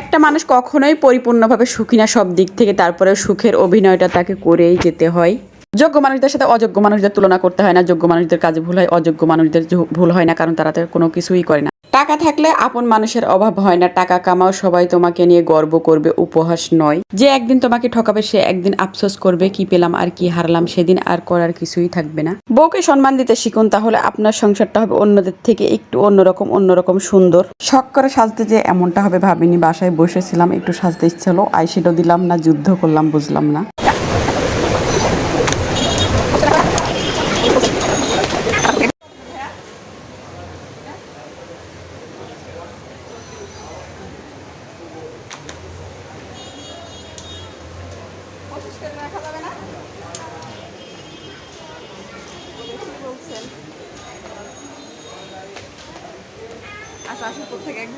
একটা মানুষ কখনোই পরিপূর্ণভাবে সুখী না সব দিক থেকে তারপরে সুখের অভিনয়টা তাকে করেই যেতে হয়। যোগ্য মানুষদের সাথে অযোগ্য মানুষদের তুলনা করতে হয় না, যোগ্য মানুষদের কাজে ভুল হয়, অযোগ্য মানুষদের ভুল হয় না, কারণ তারা কোনো কিছুই করে না। টাকা থাকলে আপন মানুষের অভাব হয় না। টাকা কামাও সবাই তোমাকে নিয়ে গর্ব করবে, উপহাস নয়। যে একদিন তোমাকে ঠকাবে, সে একদিন আফসোস করবে, কি পেলাম আর কি হারলাম, সেদিন আর করার কিছুই থাকবে না। বউকে সম্মান দিতে শিখুন, তাহলে আপনার সংসারটা হবে অন্যদের থেকে একটু অন্যরকম অন্যরকম সুন্দর। শখ করে সাজতে যে এমনটা হবে, ভাবিনি, বাসায় বসেছিলাম, একটু সাজতে ইচ্ছে হলো আইশ্যাডো দিলাম না, যুদ্ধ করলাম, বুঝলাম না। পঁচিশ করে রাখা যাবে না? আচ্ছা আসুন থেকে এক